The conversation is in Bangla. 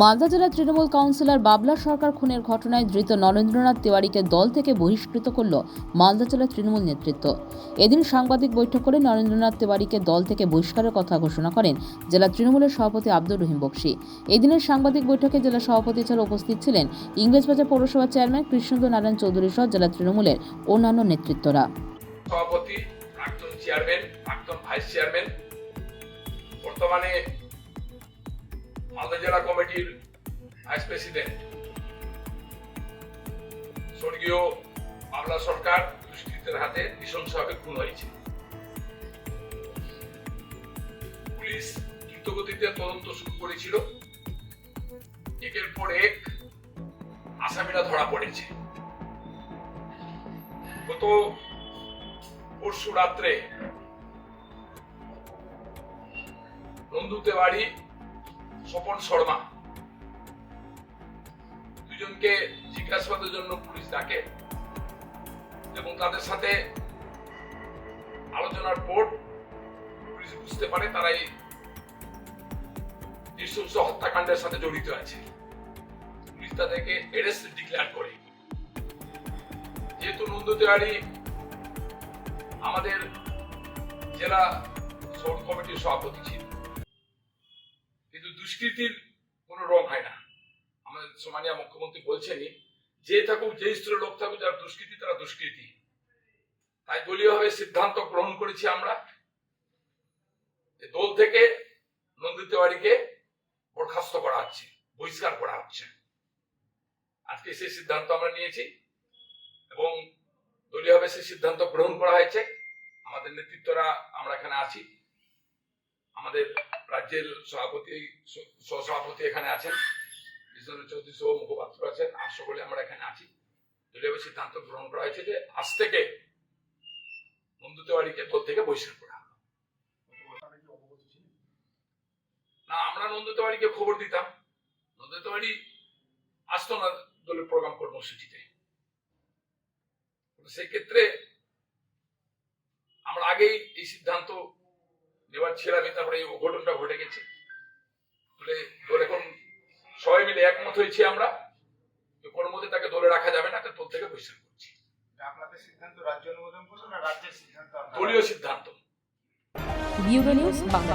মালদা জেলার তৃণমূল কাউন্সিলর বাবলা সরকার খুনের ঘটনায় ধৃত নরেন্দ্রনাথ তিওয়ারিকে দল থেকে বহিষ্কৃত করল মালদা জেলার তৃণমূল নেতৃত্ব। এদিন সাংবাদিক বৈঠক করে নরেন্দ্রনাথ তিওয়ারিকে দল থেকে বহিষ্কারের কথা ঘোষণা করেন জেলা তৃণমূলের সভাপতি আব্দুর রহিম বক্সি। এদিনের সাংবাদিক বৈঠকে জেলা সভাপতি ছাড়া উপস্থিত ছিলেন ইংরেজবাজার পৌরসভার চেয়ারম্যান কৃষ্ণেন্দু নারায়ণ চৌধুরী সহ জেলা তৃণমূলের অন্যান্য নেতৃত্বরা। সভাপতি চেয়ারম্যান চেয়ারম্যান, বর্তমানে মালদা জেলা কমিটির ভাইস প্রেসিডেন্ট, স্বর্গীয় বাবলা সরকার দুষ্কৃতের হাতে নৃশংসভাবে খুন হয়েছে। পুলিশ দ্রুতগতিতে তদন্ত শুরু করেছিল। একের পর এক আসামিরা ধরা পড়েছে। গত পরশু রাত্রে নন্দুতে বাড়ি স্বপন শর্মা। দুজনকে জিজ্ঞাসাবাদের জন্য পুলিশ ডাকে এবং তাদের সাথে আলোচনার পর পুলিশ বুঝতে পারে তারা এই নৃশংস হত্যাকাণ্ডের সাথে জড়িত আছে। পুলিশ তাদেরকে এরেস্ট ডিক্লেয়ার করে। যেহেতু নন্দ বাড়ি আমাদের জেলা শহর কমিটির সভাপতি ছিল দুষ্কৃতির কোনো রং হয় না। আমাদের সম্মানীয় মুখ্যমন্ত্রী বলছেনই যে থাকুক, যে স্তরের লোক থাকুক, যারা দুষ্কৃতি, তারা দুষ্কৃতি। তাই দলীয়ভাবে সিদ্ধান্ত গ্রহণ করেছি আমরা দল থেকে নন্দিত বাড়িকে বরখাস্ত করা হচ্ছে, বহিষ্কার করা হচ্ছে। আজকে সেই সিদ্ধান্ত আমরা নিয়েছি এবং দলীয়ভাবে সেই সিদ্ধান্ত গ্রহণ করা হয়েছে। আমাদের নেতৃত্বরা, আমরা এখানে আছি। আমাদের রাজ্যের সভাপতি সহসভাপতি এখানে আছেন। কৃষ্ণ চৌধুরী সহ মুখপাত্র আছেন। আর সকলে আমরা এখানে আছি। দলীয়ভাবে সিদ্ধান্ত গ্রহণ করা হয়েছে যে আজ থেকে নন্দুতেবাড়িকে দল থেকে বহিষ্কার করা। না, আমরা নন্দুতেবাড়িকে খবর দিতাম। নন্দুতেবাড়ি আসতো না দলের প্রোগ্রাম কর্মসূচিতে। সেক্ষেত্রে আমরা আগেই এই সিদ্ধান্ত নেওয়ার ছিলামই তারপরে এই অঘটনটা ঘটে গেছে। বলে এখন সবাই মিলে একমত হয়েছি আমরা যে কোনো মধ্যে তাকে দলে রাখা যাবে না তোর দল থেকে বহিষ্কার করছি। আপনাদের সিদ্ধান্ত রাজ্য অনুমোদন করল না রাজ্যের সিদ্ধান্ত দলীয় সিদ্ধান্ত। নিউজ বাংলা